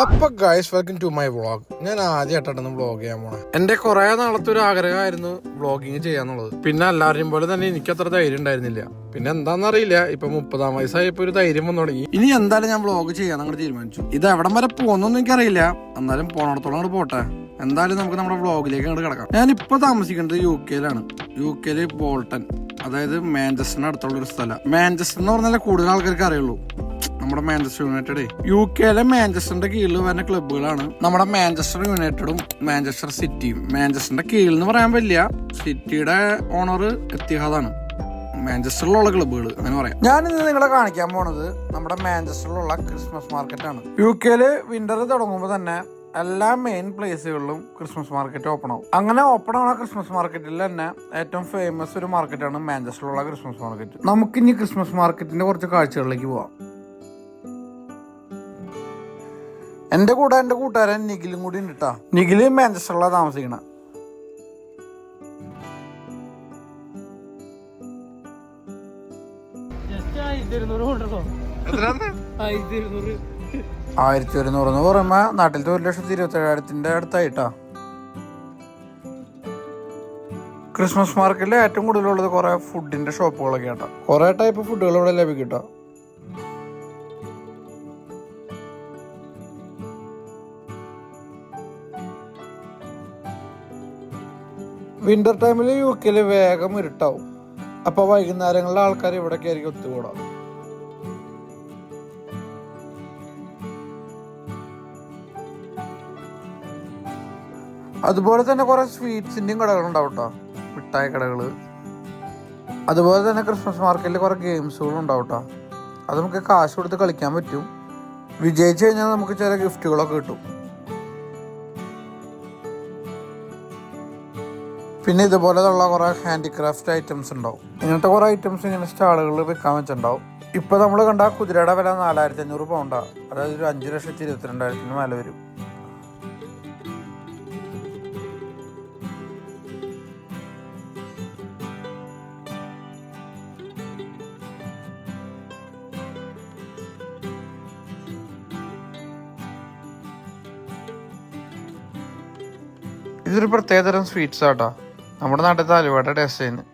അപ്പൊ guys welcome to my vlog ഞാൻ ആദ്യമായിട്ടാണ് വ്ളോഗ് ചെയ്യാൻ പോണേ. എന്റെ കുറെ നാളത്തെ ഒരു ആഗ്രഹമായിരുന്നു വ്ളോഗിങ് ചെയ്യാന്നുള്ളത്. പിന്നെ എല്ലാവരെയും പോലെ തന്നെ എനിക്ക് അത്ര ധൈര്യം ഉണ്ടായിരുന്നില്ല. പിന്നെ എന്താണെന്നറിയില്ല ഇപ്പൊ മുപ്പതാം വയസ്സായപ്പോ ഒരു ധൈര്യം വന്നു തുടങ്ങി. ഇനി എന്തായാലും ഞാൻ വ്ളോഗ് ചെയ്യാൻ അങ്ങോട്ട് തീരുമാനിച്ചു. ഇത് എവിടം വരെ പോകുന്നൊന്നും എനിക്കറിയില്ല. എന്നാലും പോണടത്തോളം അങ്ങോട്ട് പോട്ടെ. എന്തായാലും നമുക്ക് നമ്മുടെ വ്ളോഗിലേക്ക് അങ്ങോട്ട് കിടക്കാം. ഞാൻ ഇപ്പൊ താമസിക്കുന്നത് യു കെയിലാണ് യു കെയിൽ ബോൾട്ടൺ അതായത് മാഞ്ചസ്റ്ററിന് അടുത്തുള്ള ഒരു സ്ഥലം. മാഞ്ചസ്റ്റർ എന്ന് പറഞ്ഞാൽ കൂടുതൽ ആൾക്കാർക്ക് അറിയുള്ളൂ. നമ്മുടെ മാഞ്ചസ്റ്റർ യുണൈറ്റഡ് യു കെയിലെ മാഞ്ചസ്റ്ററിന്റെ കീഴിൽ വരുന്ന ക്ലബ്ബുകളാണ് നമ്മുടെ മാഞ്ചസ്റ്റർ യുണൈറ്റഡും മാഞ്ചസ്റ്റർ സിറ്റിയും മാഞ്ചസ്റ്ററിന്റെ കീഴിൽ എന്ന് പറയാൻ വലിയ സിറ്റിയുടെ ഓണർ എത്തിഹാദാണ് മാഞ്ചസ്റ്ററിലുള്ള ക്ലബ്ബുകൾ അങ്ങനെ പറയാം. ഞാൻ ഇന്ന് നിങ്ങളെ കാണിക്കാൻ പോണത് നമ്മുടെ മാഞ്ചസ്റ്ററിലുള്ള ക്രിസ്മസ് മാർക്കറ്റ് ആണ് യു കെയിൽ വിന്റർ തുടങ്ങുമ്പോൾ തന്നെ എല്ലാ മെയിൻ പ്ലേസുകളിലും ക്രിസ്മസ് മാർക്കറ്റ് ഓപ്പൺ ആവും. അങ്ങനെ ഓപ്പൺ ആവുന്ന ക്രിസ്മസ് മാർക്കറ്റിൽ തന്നെ ഏറ്റവും ഫേമസ് ഒരു മാർക്കറ്റാണ് മാഞ്ചസ്റ്ററിലുള്ള ക്രിസ്മസ് മാർക്കറ്റ് നമുക്കിനി ക്രിസ്മസ് മാർക്കറ്റിന്റെ കുറച്ച് കാഴ്ചകളിലേക്ക് പോവാം. എന്റെ കൂടെ എന്റെ കൂട്ടുകാരൻ നിഖിലും കൂടി ഉണ്ട് കേട്ടോ നിഖിൽ മാഞ്ചസ്റ്ററിലാണ് താമസിക്കണ. ആയിരത്തി ഒരുന്നൂറ് എന്ന് പറയുമ്പോ നാട്ടിലത്തെ ഒരു ലക്ഷത്തി ഇരുപത്തി ഏഴായിരത്തിന്റെ അടുത്തായിട്ടാ ക്രിസ്മസ് മാർക്കറ്റിൽ ഏറ്റവും കൂടുതലുള്ളത് കുറെ ഫുഡിന്റെ ഷോപ്പുകളൊക്കെ ആട്ടോ കുറെ ടൈപ്പ് ഫുഡുകൾ ഇവിടെ ലഭിക്കും കേട്ടോ വിന്റർ ടൈമിൽ യു കെയിൽ വേഗം ഇരുട്ടാവും. അപ്പൊ വൈകുന്നേരങ്ങളിലെ ആൾക്കാർ ഇവിടേക്ക് ആയിരിക്കും ഒത്തുകൂടാം. അതുപോലെ തന്നെ കുറെ സ്വീറ്റ്സിന്റെയും കടകളുണ്ടാവും കേട്ടോ മിഠായി കടകൾ. അതുപോലെ തന്നെ ക്രിസ്മസ് മാർക്കറ്റിൽ കുറേ ഗെയിംസുകളും ഉണ്ടാവും കേട്ടോ അത് നമുക്ക് കാശ് കൊടുത്ത് കളിക്കാൻ പറ്റും. വിജയിച്ചു കഴിഞ്ഞാൽ നമുക്ക് ചില ഗിഫ്റ്റുകളൊക്കെ കിട്ടും. പിന്നെ ഇതുപോലെയുള്ള കുറെ ഹാൻഡിക്രാഫ്റ്റ് ഐറ്റംസ് ഉണ്ടാവും. ഇങ്ങനത്തെ കുറെ ഐറ്റംസ് ഇങ്ങനെ സ്റ്റാളുകളിൽ വിൽക്കാൻ വെച്ചിട്ടുണ്ടാവും. ഇപ്പൊ നമ്മൾ കണ്ട കുതിരയുടെ വില നാലായിരത്തി അഞ്ഞൂറ് പൗണ്ടാണ് അതായത് ഒരു അഞ്ചു ലക്ഷത്തി ഇരുപത്തിരണ്ടായിരത്തിന് മേലെ വരും. ഇതൊരു പ്രത്യേകതരം സ്വീറ്റ്സ് ആട്ടോ. നമ്മുടെ നാട്ടിൽ അലുവയുടെ ടേസ്റ്റ് ചെയ്യുന്നു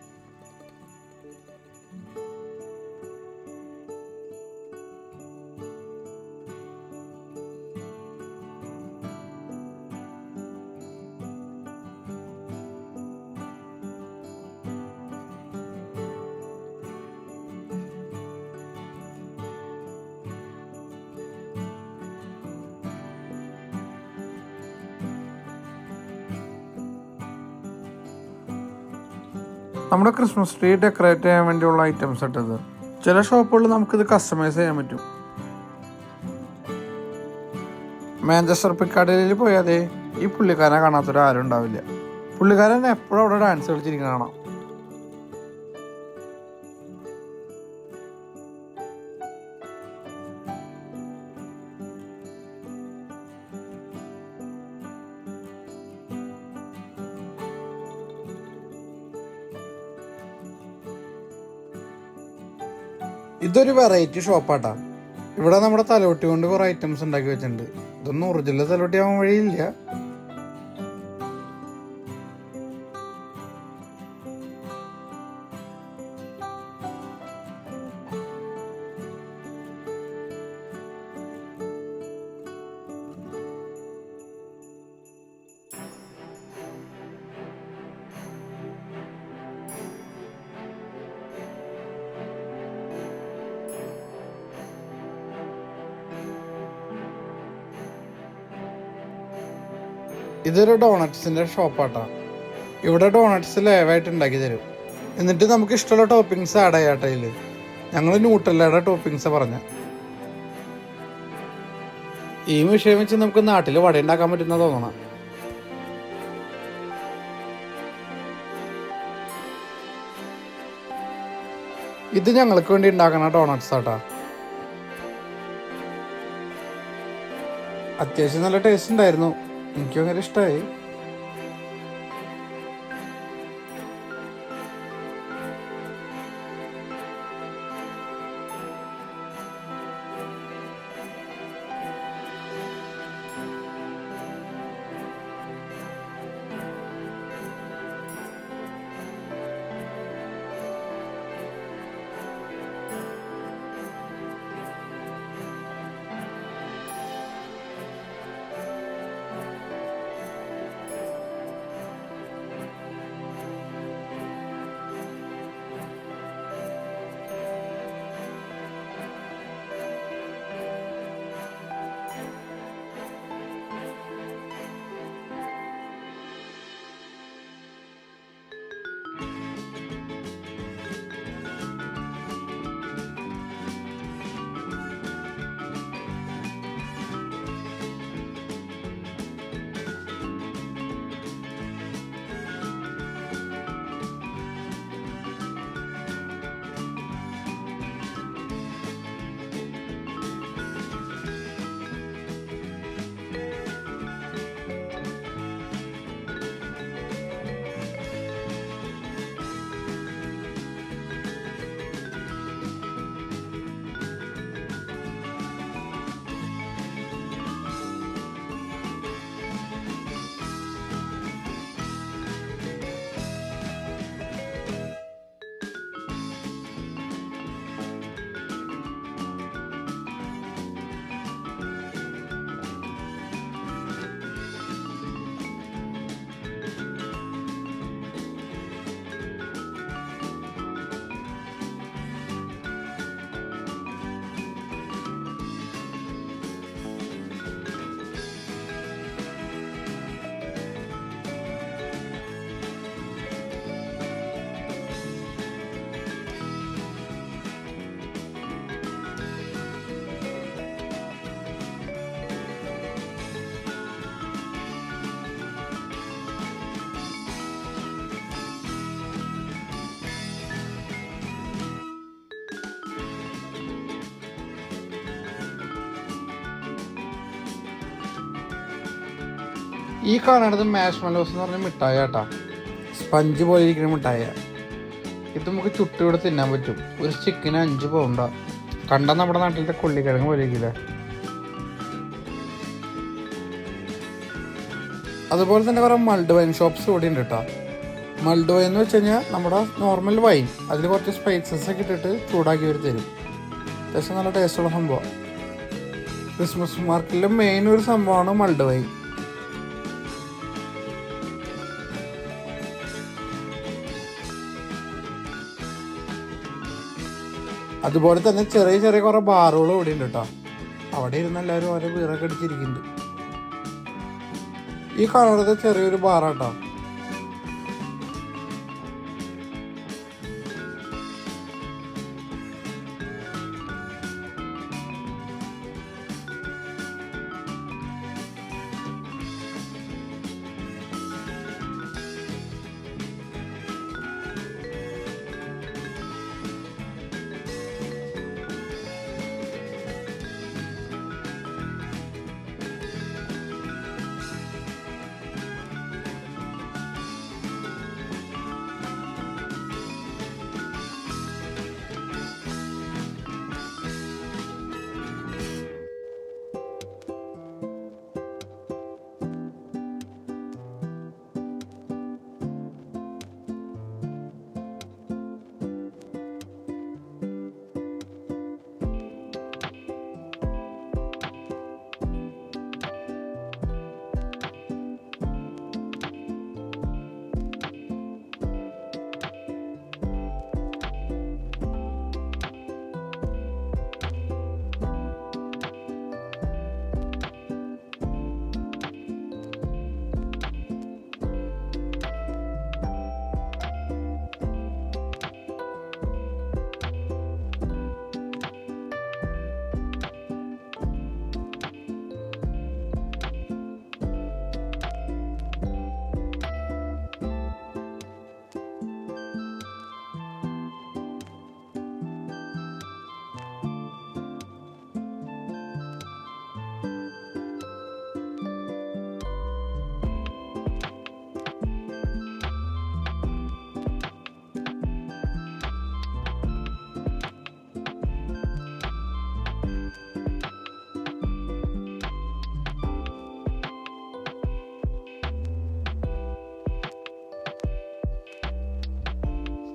നമ്മുടെ ക്രിസ്മസ് ട്രീ ഡെക്കറേറ്റ് ചെയ്യാൻ വേണ്ടിയുള്ള ഐറ്റംസ് ഇട്ടത് ചില ഷോപ്പുകളിൽ നമുക്കിത് കസ്റ്റമൈസ് ചെയ്യാൻ പറ്റും. മാഞ്ചസ്റ്റർ പിക്കാഡിയിൽ പോയാതെ ഈ പുള്ളിക്കാരനെ കാണാത്തൊരു ആരും ഉണ്ടാവില്ല. പുള്ളിക്കാരൻ എപ്പോഴും അവിടെ ഡാൻസ് കളിച്ചിരിക്കുന്ന ഇതൊരു വെറൈറ്റി ഷോപ്പാട്ടാ ഇവിടെ നമ്മുടെ തലോട്ടി കൊണ്ട് കുറെ ഐറ്റംസ് ഉണ്ടാക്കി വെച്ചിട്ടുണ്ട്. ഇതൊന്നും ഒറിജിനൽ തലോട്ടി ആവാൻ വഴിയില്ല. ഇതൊരു ഡോണറ്റ്സിന്റെ ഷോപ്പാട്ടാ ഇവിടെ ഡോണറ്റ്സ് ലൈവായിട്ട് ഉണ്ടാക്കി തരും. എന്നിട്ട് നമുക്ക് ഇഷ്ടമുള്ള ടോപ്പിങ്സ് ആഡ് ചെയ്യാട്ടെ ഇതിൽ. ഞങ്ങൾ ന്യൂട്രലയുടെ ടോപ്പിങ്സ് പറഞ്ഞ. ഈ വിഷയം വെച്ച് നമുക്ക് നാട്ടിൽ വട ഉണ്ടാക്കാൻ പറ്റുന്ന തോന്നണം. ഇത് ഞങ്ങൾക്ക് വേണ്ടി ഉണ്ടാക്കണ ഡോണറ്റ്സ് ആട്ടാ. അത്യാവശ്യം നല്ല ടേസ്റ്റ് ഉണ്ടായിരുന്നു. എനിക്ക് ഭയങ്കര ഇഷ്ടമായി ഈ കാണുന്നത് മാഷ് മലോസ് എന്ന് പറഞ്ഞ മിഠായി കേട്ടാ സ്പഞ്ച് പോലെ ഇരിക്കുന്ന മിഠായ ഇത് നമുക്ക് ചുട്ടിവിടെ തിന്നാൻ പറ്റും. ഒരു ചിക്കന് അഞ്ച് പൗണ്ടാ കണ്ട നമ്മുടെ നാട്ടിലത്തെ കൊള്ളിക്കിഴങ്ങ് പോലെ ഇരിക്കില്ല? അതുപോലെ തന്നെ കുറെ മൾഡ് വൈൻ ഷോപ്സ് ഇവിടെ ഉണ്ട് കേട്ടോ മൾഡ് വൈൻ എന്ന് വെച്ച് കഴിഞ്ഞാൽ നമ്മുടെ നോർമൽ വൈൻ അതിൽ കുറച്ച് സ്പൈസസ് ഒക്കെ ഇട്ടിട്ട് ചൂടാക്കി വരും തരും. അത്യാവശ്യം നല്ല ടേസ്റ്റുള്ള സംഭവം. ക്രിസ്മസ് മാർക്കറ്റിലെ മെയിൻ ഒരു സംഭവമാണ് മൾഡ് വൈൻ അതുപോലെ തന്നെ ചെറിയ ചെറിയ കുറെ ബാറുകൾ ഇവിടെ ഉണ്ട് കേട്ടോ. അവിടെ ഇരുന്ന് എല്ലാവരും ഓരോ വീറൊക്കെ അടിച്ചിരിക്കുന്നുണ്ട്. ഈ കാണുന്നത് ചെറിയൊരു ബാറാട്ടോ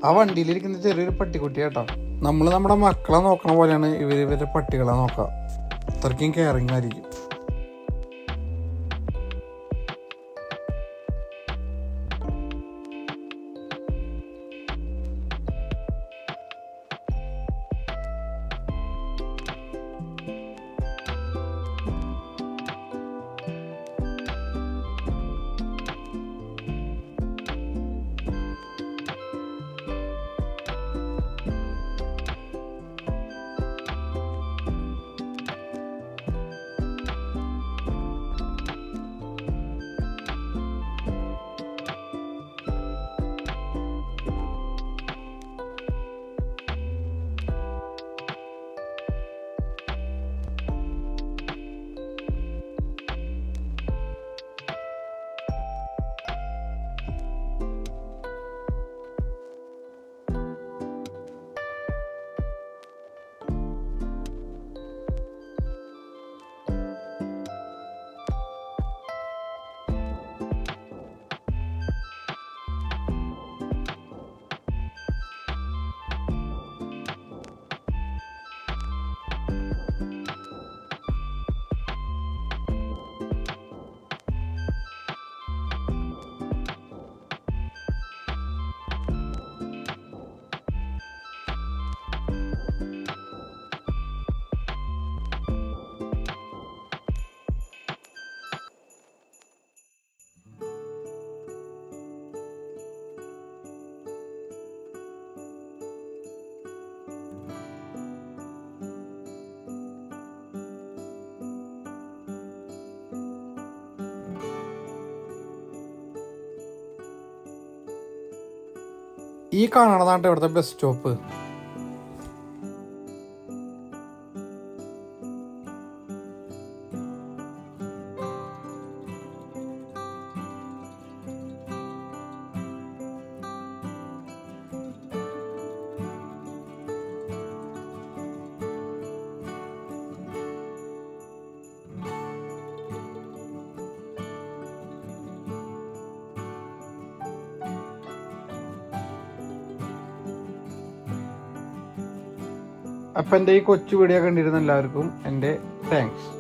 ആ വണ്ടിയിലിരിക്കുന്ന ചെറിയൊരു പട്ടിക്കുട്ടി കേട്ടോ നമ്മൾ നമ്മുടെ മക്കളെ നോക്കണ പോലെയാണ് ഇവർ ഇവരുടെ പട്ടികളെ നോക്കുക. അത്രയ്ക്കും കെയറിങ് ആയിരിക്കും. ഈ കാണണതാണ് ഇവിടുത്തെ ബസ് സ്റ്റോപ്പ് അപ്പം എന്റെ ഈ കൊച്ചു വീഡിയോ കണ്ടിരുന്ന എല്ലാവർക്കും എന്റെ താങ്ക്സ്